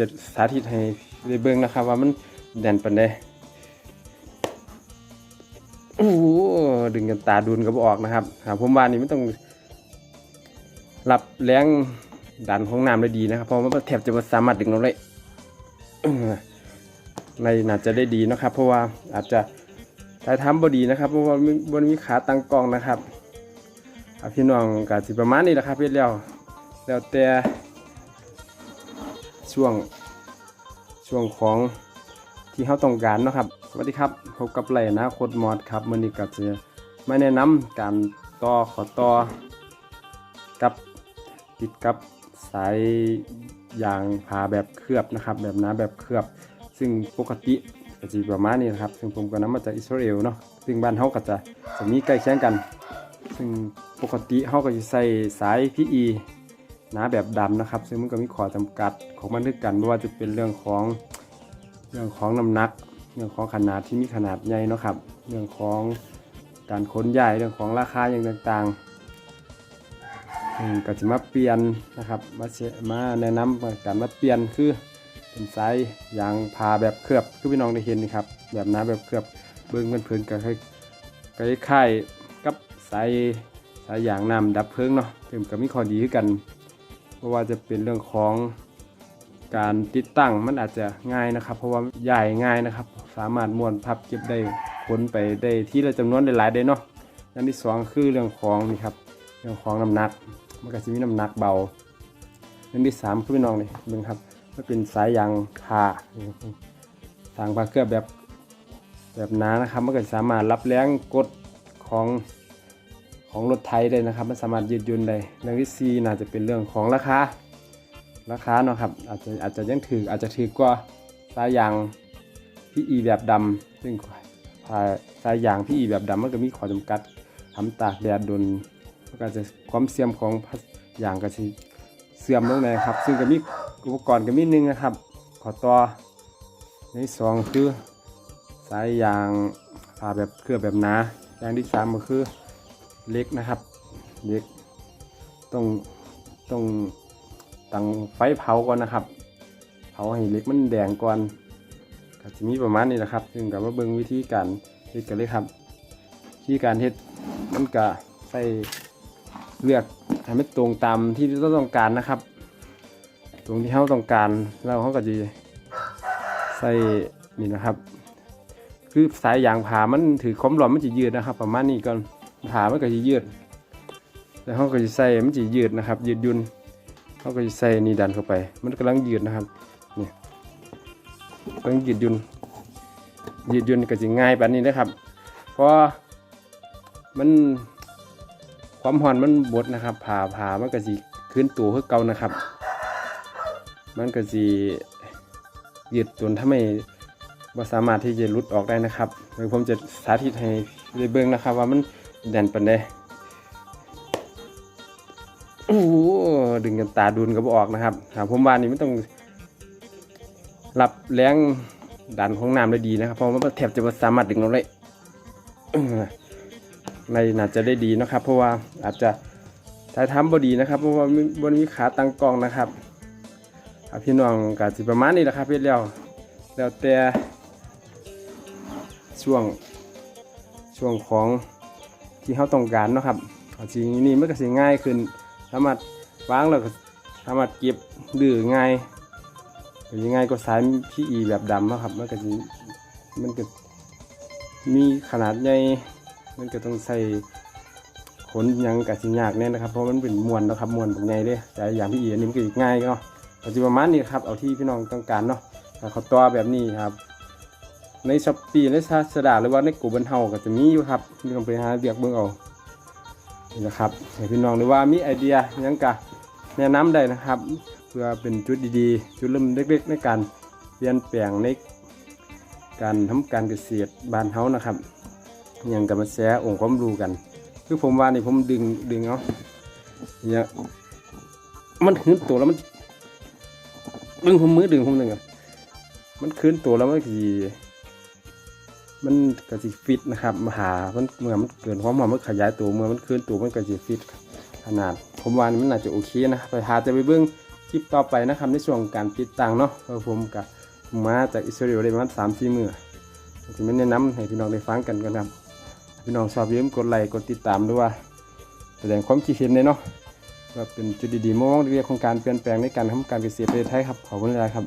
จะสาธิตให้ได้เบิ่งนะครับ ว่ามันแดนปานใดโอ้โหดึงกันตาดูนก็บ่ออกนะครับครับผมว่านี่ไมันต้องรับแรงดันของน้ำได้ดีนะครับ เพราะว่ามันแทบจะสามารถดึงเราได้เออในน่าจะได้ดีนะครับ เพราะว่าอาจจะถ่ายทำบ่ดีนะครับเพราะว่าบนมีขาตั้งกล้องนะครับอะพี่น้องก็สิประมาณนี้แหละครับเฮ็ดแล้ยวแล้วแต่ ช่วงช่วงของที่เขาต้องการนะครับ สวัสดีครับพบกับไหลนะโคดมอดครับมือนี้ก็จะมาแนะนำการต่อขอต่อกับติดกับสายยางพาแบบเคลือบนะครับ แบบน้าแบบเคลือบ ซึ่งปกติก็จะประมาณนี้นะครับ ซึ่งผมก็นำมาจากอิสราเอลเนาะซึ่งบ้านเขาก็จะจะมีใกล้เคียงกัน ซึ่งปกติเขาก็จะใส่สาย PE หนาแบบดำนะครับ ซึ่งมันก็มีข้อจำกัดของมันด้วยกันไม่ว่าจะเป็นเรื่องของเรื่องของน้ำหนัก เรื่องของขนาดที่มีขนาดใหญ่นะครับ เรื่องของการขนย้ายเรื่องของราคาอย่างต่างๆก็จะมาเปลี่ยนนะครับมาเชมาแนะนำการมาเปลี่ยนคือเป็นสายางพาแบบเคลือบคือพี่น้องได้เห็นนี่ครับแบบน้าแบบเคลือบเบิ้งมันเพิ่อนก็คล้ายก็คล้ายๆกับสายสายยางน้ำดับเพลิงเนาะซึ่งก็มีข้อดีคือกัน เพราะว่าจะเป็นเรื่องของการติดตั้งมันอาจจะง่ายนะครับ เพราะว่าใหญ่ง่ายนะครับ สามารถม้วนพับเก็บได้ขนไปได้ที่ละจำนวนได้หลายได้เนาะอันที่สองคือเรื่องของนี่ครับเรื่องของน้ำหนักมันก็จะมีน้ำหนักเบาเรื่องที่สามคือพี่น้องนี่เบิ่งครับมันเป็นสายยางพาทางพาเคลือแบบแบบหนานะครับมันก็สามารถรับแรงกดของ ของรถไทยได้นะครับ มันสามารถยืดหยุ่นได้เรื่องที่สี่น่าจะเป็นเรื่องของราคาราคาเนาะครับอาจจะอาจจะยังถืออาจจะถือกว่าสายยางพี่อีแบบดำซึ่งสายยางพี่อีแบบดำมันก็มีข้อจำกัดทำตากแดดโดนก็จะความเสื่อมของพยางก็จะเสื่อมลงเลยครับ ซึ่งก็มีอุปกรณ์ก็มีหนึงนะครับ ขอต่อในสองคือสายยางผ่าแบบเคลือบแบบหนาอย่างที่สามก็คือ เล็กนะครับเล็กต้องต้องตั้งไฟเผาก่อนนะครับ เผาให้เล็กมันแดงก่อนก็จะมีประมาณนี้นะครับ ซึ่งกับว่าเบิ่งวิธีการเฮ็ดกันเลยครับวิธีการเฮ็ดมันก็ใส่เลือกให้มันตรงตามที่เราต้องการนะครับ ตรงที่เราต้องการแล้วเขาก็จะใส่นี่นะครับ คือสายยางผ่ามันถือความร้อนมันจะยืดนะครับ ประมาณนี้ก่อน ผ่ามันก็จะยืด แล้วเขาก็จะใส่มันจะยืดนะครับ ยืดยุ่นเขาก็จะใส่นี่ดันเข้าไป มันกำลังยืดนะครับนี่กำลังยืดยุ่นยืดยุ่นก็จะง่ายแบบนี้นะครับ เพราะมันความห่อนมันบดนะครับผ่าผ่ามันก็สิขึ้นตัวคือเกานะครับ มันก็สิยืดจนทำให้บ่สามารถที่จะหลุดออกได้นะครับเดี๋ยวผมจะสาธิตให้ได้เบิ่งนะครับ ว่ามัน แดนปานใดโอ้ดึงกันตาดูนก็บ่ออกนะครับครับผมว่านี่ไมันต้องรับแรงดันของน้ำได้ดีนะครับ เพราะว่าแทบจะสามารถดึงเราได้ในน่าจะได้ดีนะครับ เพราะว่าอาจจะถ่ายทำบ่ดีนะครับ เพราะว่าบนมีขาตั้งกล้องนะครับพี่น้องก็สิประมาณนี้แหละครับเฮ็ดแล้วแล้วแต่ช่วงช่วงของ ที่เขาต้องการเนาะครับเอาจริงนี่มันก็สิง่ายขึ้นสามารถวางแล้วก็สามารถเก็บดื้อง่ายหรือยังไงก็สายพี่อีแบบดำนะครับมันก็สิมันก็มีขนาดใหญ่มันก็ต้องใส่ขนยังกับสิยากแน่นะครับเพราะมันเป็นมวนเนะครับมวนแบบไงเด้แต่อย่างพี่อียนี่มันก็ง่ายเนาะปัจจุบันนี้ครับเอาที่พี่น้องต้องการเนาะเขาตัวแบบนี้ครับ ในช้อปปี้ในซาสดาหรือว่าในกูบันเฮาก็จะมีอยู่ครับพี่น้องไปหาเบียกเบิ่งเอานี่นะครับให้พี่น้องหรือว่ามีไอเดียยังกะแนะนำได้นะครับ เพื่อเป็นจุดดีๆ จุดเริ่มเล็กๆ ในการเปลี่ยนแปลงในการทำการเกษตรบ้านเฮานะครับยังกับมาแชร์องค์ความรู้กัน คือผมว่านี่ผมดึงดึงเอาเนี่ยมันขึ้นตัวแล้วมันดึงผมมือดึงผมหนึ่งอะมันขึ้นตัวแล้วมันก็สี มันก็สิฟิตนะครับมหามันเมื่อมันเกินความหอมมันขยายตัวเมื่อมันขึ้นตัวมันก็สิฟิตขนาดผมว่านี่มันน่าจะโอเคนะไปหาจะไปเบิ้งคลิปต่อไปนะครับในช่วงการติดตั้งเนาะเพราะผมกับมาจากอิสราเอลได้ประมาณสามสี่มื้อจะไม่แนะนำให้พี่น้องได้ฟังกันกันครับพี่น้องชอบอย่าลืมกดไลค์กดติดตามด้วยว่าแสดงความคิดเห็นเลยเนาะว่าเป็นจุดดีๆมองเรื่องของการเปลี่ยนแปลงในการทำการเกษตรประเทศไทยครับขอบคุณหลายครับ